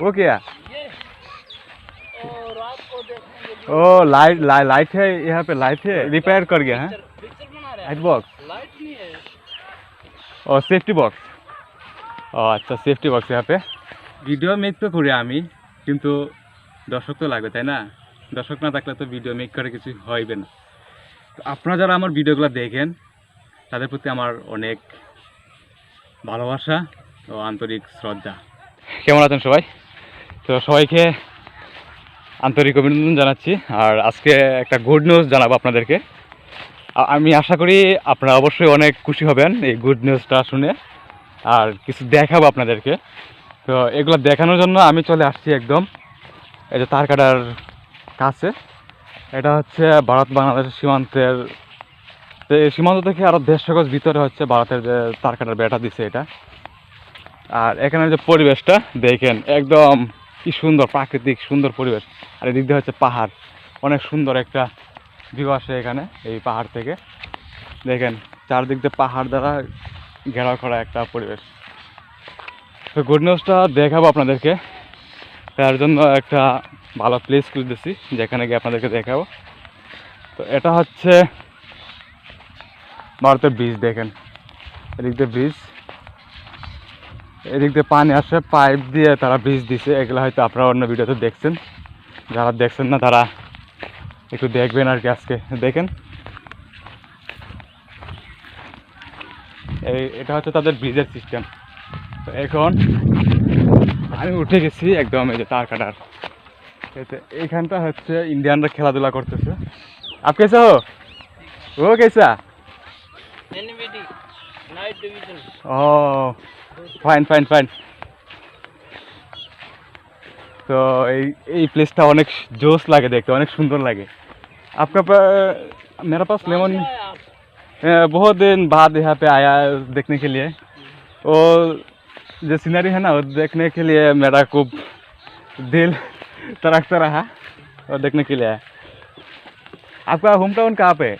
वो क्या ये और रात को देखने के लिए ओ लाइट ला, लाइट है यहाँ पे लाइट है रिपेयर कर गया है पिक्चर पिक्चर बना रहे लाइट हैं बॉक्स लाइट नहीं है ও সেফটি বক্স ও আচ্ছা সেফটি বক্স ইয়াপে ভিডিও মেক তো করি আমি কিন্তু দর্শক তো লাগবে তাই না দর্শক না থাকলে তো ভিডিও মেক করে কিছু হইবে না তো আপনারা যারা আমার ভিডিওগুলো দেখেন তাদের প্রতি আমার অনেক ভালোবাসা ও আন্তরিক শ্রদ্ধা কেমন আছেন সবাই তো সবাইকে আন্তরিক অভিনন্দন জানাচ্ছি। আর আজকে একটা গুড নিউজ জানাব আপনাদেরকে। আমি আশা করি আপনারা অবশ্যই অনেক খুশি হবেন এই গুড নিউজটা শুনে। আর কিছু দেখাবো আপনাদেরকে। তো এগুলো দেখানোর জন্য আমি চলে আসছি একদম। এই যে তার কাটার কাছে। এটা হচ্ছে ভারত বাংলাদেশ সীমান্তের সীমান্ত থেকে আরও দেড়শো গজ ভিতরে হচ্ছে ভারতের যে তার কাটার বেটা দিছে এটা। আর এখানে যে পরিবেশটা, দেখেন, একদম কি সুন্দর প্রাকৃতিক, সুন্দর পরিবেশ। আর এদিক দিয়ে হচ্ছে পাহাড়। অনেক সুন্দর একটা ভিউ আসে এখানে, এই পাহাড় থেকে। দেখেন, চারদিক দিয়ে পাহাড় দ্বারা ঘেরাও করা একটা পরিবেশ। তো গুড নিউজটা দেখাবো আপনাদেরকে। তার জন্য একটা ভালো প্লেস খুঁজতেছি যেখানে গিয়ে আপনাদেরকে দেখাবো। তো এটা হচ্ছে ভারতের ব্রিজ দেখেন। এদিক দিয়ে ব্রিজ এদিক দিয়ে পানি আসে, পাইপ দিয়ে তারা বীজ দিছে। এগুলো হয়তো আপনারা অন্য ভিডিওতে দেখছেন। যারা দেখছেন না, তারা একটু দেখবেন আর কি আজকে। দেখেন। এই, এটা হচ্ছে তাদের ব্রিজের সিস্টেম তো এখন আমি উঠে গেছি একদম এই যে তার কাটার। এতে হচ্ছে ইন্ডিয়ানরা খেলাধুলা করতেছে। আপ কেসা হো? ও কেসা? नाइट डिवीजन ও ফাইন ফাইন ফাইন তো এই এই প্লেসটা অনেক জোস লাগে দেখতে অনেক সুন্দর লাগে आपका पा, मेरा पास लेमन आप अ, बहुत दिन बाद यहाँ पे आया देखने के लिए वो जो सीनरी है ना वो देखने के लिए मेरा खूब दिल तरकता रहा और देखने के लिए आया आपका होम टाउन कहाँ पे है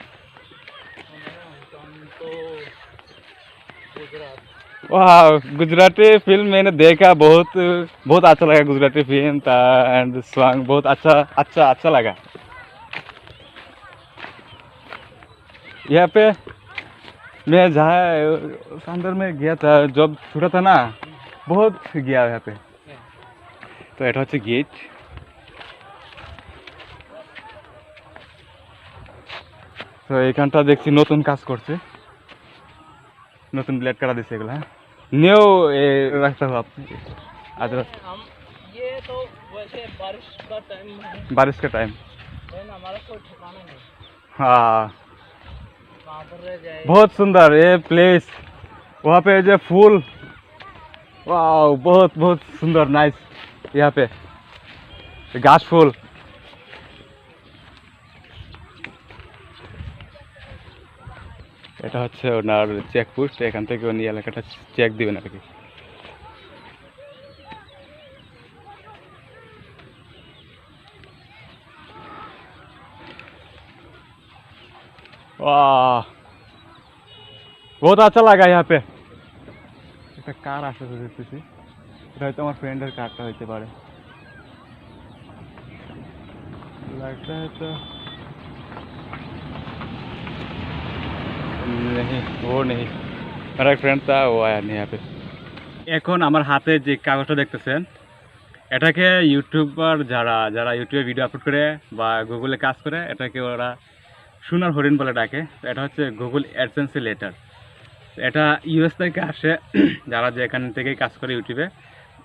वाह गुजराती फिल्म मैंने देखा बहुत बहुत अच्छा लगा गुजराती फिल्म था एंड सॉन्ग बहुत अच्छा अच्छा अच्छा लगा यहाँ पे मैं जहाँ उस अंदर में गया था जब छोटा था ना बहुत गया यहाँ पे তো এটা হচ্ছে গেট তো এখানটা দেখছি নতুন কাজ করছে নতুন ব্লেড কাটা দিচ্ছে এগুলো হ্যাঁ न्यू रखता हूँ आप अदरक ये तो वैसे बारिश का टाइम है। बारिश का टाइम हमारा कोई ठिकाना नहीं हाँ। बहुत सुंदर ये प्लेस वहाँ पे जो फूल। वाह बहुत बहुत सुंदर नाइस यहाँ पे। घास फूल। এটা হচ্ছে ওনার চেকপোস্ট এখান থেকে উনি এলাকাটা চেক দিবেন আর কি वाह बहुत अच्छा लगा यहाँ पे একটা কার আসতে দেখতেছি এটা হয়তো আমার ফ্রেন্ডের কারটা হইতে পারে लगता है नहीं वो नहीं मेरा एक फ्रेंड था वो आया नहीं यहाँ पे এখন আমার হাতে যে কাগজটা দেখতেছেন এটাকে ইউটিউবার যারা যারা ইউটিউবে ভিডিও আপলোড করে বা গুগলে কাজ করে এটাকে ওরা সোনার হরিণ বলে ডাকে তো এটা হচ্ছে গুগল অ্যাডসেন্সি লেটার এটা ইউএস থেকে আসে যারা যে এখান থেকেই কাজ করে ইউটিউবে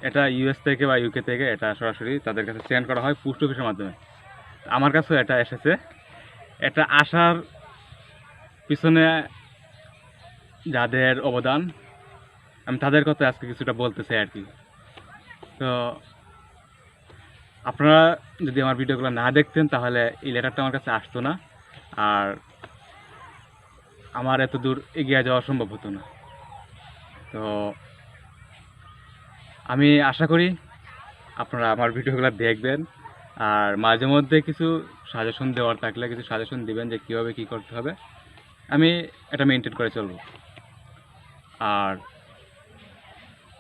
এটা ইউএস থেকে বা ইউকে থেকে এটা সরাসরি তাদের কাছে সেন্ড করা হয় পোস্ট অফিসের মাধ্যমে আমার কাছেও এটা এসেছে এটা আসার পিছনে যাদের অবদান, আমি তাদের কথা আজকে কিছুটা বলতে চাই আর কি। তো, আপনারা যদি আমার ভিডিওগুলো না দেখতেন, তাহলে এই লেটারটা আমার কাছে আসতো না। আর আমার এত দূর এগিয়ে যাওয়া সম্ভব হতো না। তো, আমি আশা করি আপনারা আমার ভিডিওগুলো দেখবেন। আর মাঝে মধ্যে কিছু সাজেশন দেওয়ার থাকলে, কিছু সাজেশন দিবেন যে কীভাবে কী করতে হবে। আমি এটা মেনটেন করে চলব। আর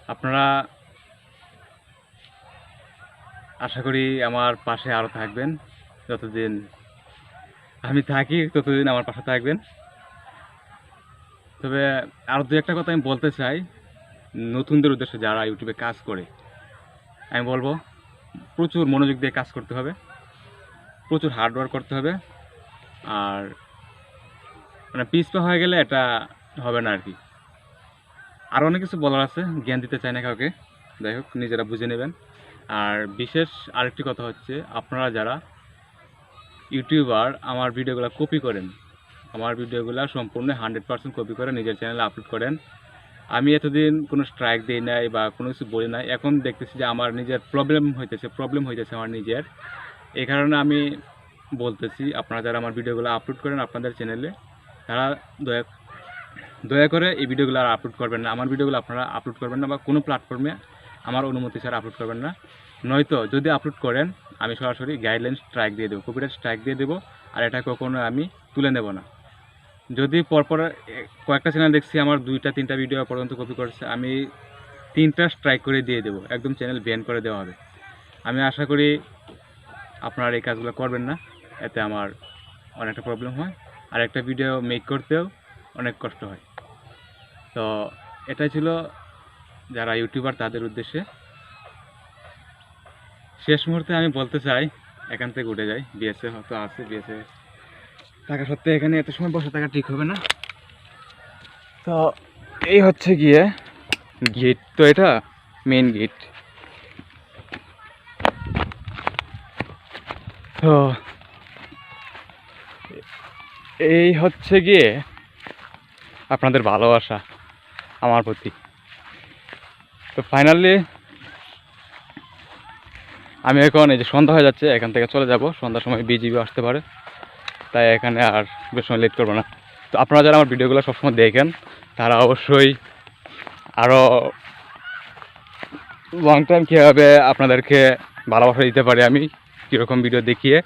আপনারা আশা করি আমার পাশে আরও থাকবেন। যতদিন আমি থাকি, ততদিন আমার পাশে থাকবেন। তবে আরও দু একটা কথা আমি বলতে চাই, নতুনদের উদ্দেশ্যে যারা ইউটিউবে কাজ করে, আমি বলব, প্রচুর মনোযোগ দিয়ে কাজ করতে হবে, প্রচুর হার্ডওয়ার্ক করতে হবে, আর মানে পিছপা হয়ে গেলে এটা হবে না আর কি। আরও অনেক কিছু বলার আছে, জ্ঞান দিতে চাই না কাউকে। যাই হোক, নিজেরা বুঝে নেবেন। আর বিশেষ আরেকটি কথা হচ্ছে, আপনারা যারা ইউটিউবার, আমার ভিডিওগুলো কপি করেন, আমার ভিডিওগুলো সম্পূর্ণ হান্ড্রেড পার্সেন্ট কপি করে নিজের চ্যানেলে আপলোড করেন। আমি এতদিন কোনো স্ট্রাইক দিই নাই বা কোনো কিছু বলি নাই, এখন দেখতেছি যে আমার নিজের প্রবলেম হইতেছে প্রবলেম হইতেছে আমার নিজের। এই কারণে আমি বলতেছি, আপনারা যারা আমার ভিডিওগুলো আপলোড করেন আপনাদের চ্যানেলে তারা দয়া দয়া করে এই ভিডিওগুলো আর আপলোড করবেন না। আমার ভিডিওগুলো আপনারা আপলোড করবেন না বা কোনো প্ল্যাটফর্মে আমার অনুমতি ছাড়া আপলোড করবেন না। নয়তো যদি আপলোড করেন, আমি সরাসরি গাইডলাইন স্ট্রাইক দিয়ে দেবো কপিরাইট স্ট্রাইক দিয়ে দেবো, আর এটা কখনো আমি তুলে নেব না। যদি পরপর কয়েকটা চ্যানেল দেখছি, আমার দুইটা, তিনটা ভিডিও পর্যন্ত কপি করেছে, আমি তিনটা স্ট্রাইক করে দিয়ে দেবো। একদম চ্যানেল ব্যান করে দেওয়া হবে। আমি আশা করি আপনারা এই কাজগুলো করবেন না। এতে আমার অনেকটা প্রবলেম হয়। আর একটা ভিডিও মেক করতেও অনেক কষ্ট হয়। তো এটাই ছিল যারা ইউটিউবার তাদের উদ্দেশ্যে। শেষ মুহূর্তে আমি বলতে চাই, এখান থেকে উঠে যাই। বিএসএফ হয়তো আছে বিএসএফ টাকা সত্ত্বে এখানে এত সময় বসে থাকা ঠিক হবে না। তো এই হচ্ছে গিয়ে গেট তো এটা মেন গেট তো এই হচ্ছে গিয়ে আপনাদের ভালোবাসা আমার প্রতি। তো ফাইনালি আমি এখন এই যে সন্ধ্যা হয়ে যাচ্ছে, এখান থেকে চলে যাব। সন্ধ্যার সময় বিজিবি আসতে পারে। তাই এখানে আর বেশ সময় লেট করব না। তো আপনারা যারা আমার ভিডিওগুলো সবসময় দেখেন, তারা অবশ্যই আরও লং টাইম কীভাবে আপনাদেরকে ভালোবাসা দিতে পারি আমি, কীরকম ভিডিও দেখিয়ে।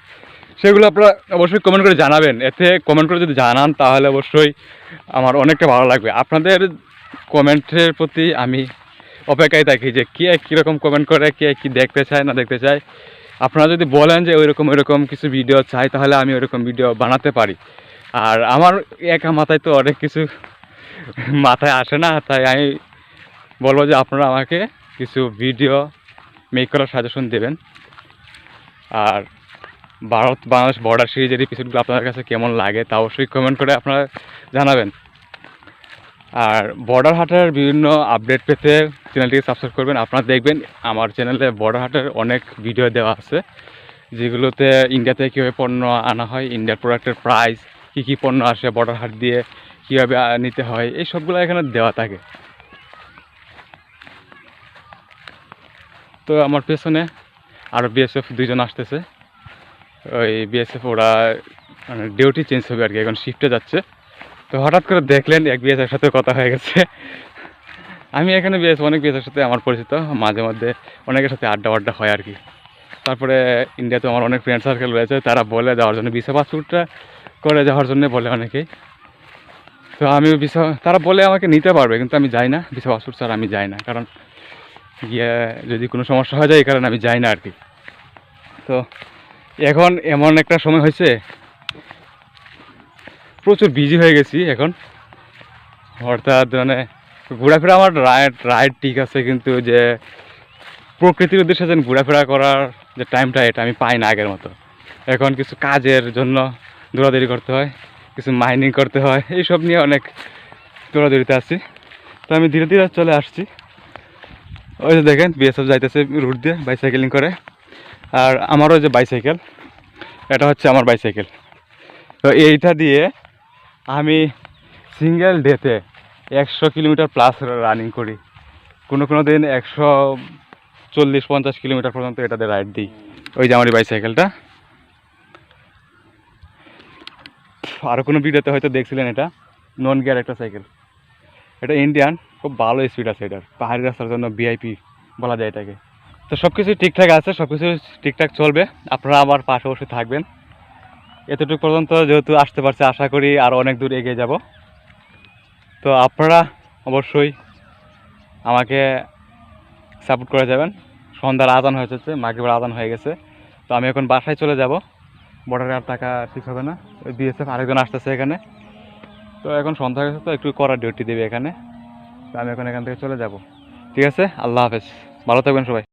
সেগুলো আপনারা অবশ্যই কমেন্ট করে জানাবেন। এতে কমেন্ট করে যদি জানান, তাহলে অবশ্যই আমার অনেকটা ভালো লাগবে। আপনাদের কমেন্টের প্রতি আমি অপেক্ষায় থাকি যে কে কীরকম কমেন্ট করে, কে কী দেখতে চায়, না দেখতে চায়। আপনারা যদি বলেন যে ওইরকম ওইরকম কিছু ভিডিও চাই, তাহলে আমি ওইরকম ভিডিও বানাতে পারি। আর আমার একা মাথায় তো অনেক কিছু মাথায় আসে না, তাই আমি বলব যে আপনারা আমাকে কিছু ভিডিও মেক করার সাজেশন দেবেন। আর ভারত বাংলাদেশ বর্ডার সিরিজের এপিসোডগুলো আপনাদের কাছে কেমন লাগে তা অবশ্যই কমেন্ট করে আপনারা জানাবেন। আর বর্ডার হাটের বিভিন্ন আপডেট পেতে চ্যানেলটিকে সাবস্ক্রাইব করবেন। আপনারা দেখবেন আমার চ্যানেলে বর্ডার হাটের অনেক ভিডিও দেওয়া আছে, যেগুলোতে ইন্ডিয়াতে কীভাবে পণ্য আনা হয় ইন্ডিয়ার প্রোডাক্টের প্রাইস কী কী পণ্য আসে বর্ডার হাট দিয়ে, কীভাবে নিতে হয়, এই সবগুলো এখানে দেওয়া থাকে। তো আমার পেছনে আরও বিএসএফ দুজন আসতেছে। ওই বিএসএফ ওরা মানে ডিউটি চেঞ্জ হবে আর কি, এখন শিফটে যাচ্ছে। তো হঠাৎ করে দেখলেন এক বিএসএফের সাথে কথা হয়ে গেছে। আমি এখানে বিএস অনেক বিএসের সাথে আমার পরিচিত, মাঝে মধ্যে অনেকের সাথে আড্ডা আড্ডা হয় আর কি। তারপরে ইন্ডিয়াতে আমার অনেক ফ্রেন্ড সার্কেল রয়েছে, তারা বলে যাওয়ার জন্য ভিসা পাসপোর্টটা করে যাওয়ার জন্য বলে অনেকেই। তো আমি ভিসা তারা বলে আমাকে নিতে পারবে, কিন্তু আমি যাই না ভিসা পাসপোর্ট স্যার আমি যাই না, কারণ গিয়ে যদি কোনো সমস্যা হয়ে যায়, এই কারণে আমি যাই না আর কি। তো এখন এমন একটা সময় হয়েছে। প্রচুর বিজি হয়ে গেছি এখন। অর্থাৎ মানে ঘোরাফেরা আমার রাইড রাইড ঠিক আছে, কিন্তু যে প্রকৃতির উদ্দেশ্যে যেন ঘোরাফেরা করার যে টাইমটা এটা আমি পাই না আগের মতো। এখন কিছু কাজের জন্য দৌড়াদৌড়ি করতে হয়, কিছু মাইনিং করতে হয়, এইসব নিয়ে অনেক দৌড়াদৌড়িতে আছি। তো আমি ধীরে ধীরে চলে আসছি। ওই যে দেখেন বিএসএফ যাইতেছে রুট দিয়ে বাইসাইকেলিং করে। আর আমারও যে বাইসাইকেল এটা হচ্ছে আমার বাইসাইকেল তো এইটা দিয়ে আমি সিঙ্গেল ডেতে একশো কিলোমিটার প্লাস রানিং করি। কোনো কোনো দিন একশো চল্লিশ, পঞ্চাশ কিলোমিটার পর্যন্ত এটাতে রাইড দিই। ওই যে আমার বাইসাইকেলটা আরও কোনো ভিডিওতে হয়তো দেখছিলেন এটা। নন গিয়ার একটা সাইকেল এটা ইন্ডিয়ান খুব ভালো স্পিড আছে এটার। পাহাড়ি রাস্তার জন্য ভিআইপি বলা যায় এটাকে। তো সব কিছু ঠিকঠাক আছে সব কিছু ঠিকঠাক চলবে। আপনারা আমার পাশে বসে থাকবেন। এতটুকু পর্যন্ত যেহেতু আসতে পারছে, আশা করি আর অনেক দূর এগিয়ে যাব। তো আপনারা অবশ্যই আমাকে সাপোর্ট করে যাবেন। সন্ধ্যার আদান হয়ে হয়েছে মাগরিবের আদান হয়ে গেছে। তো আমি এখন বাসায় চলে যাব। বর্ডারে আর টাকা ঠিক হবে না। ওই বিএসএফ আরেকজন আসতেছে এখানে। তো এখন সন্ধ্যা হয়ে গেছে তো, একটু করার ডিউটি দেবে এখানে। তো আমি এখন এখান থেকে চলে যাব। ঠিক আছে? আল্লাহ হাফেজ। ভালো থাকবেন সবাই।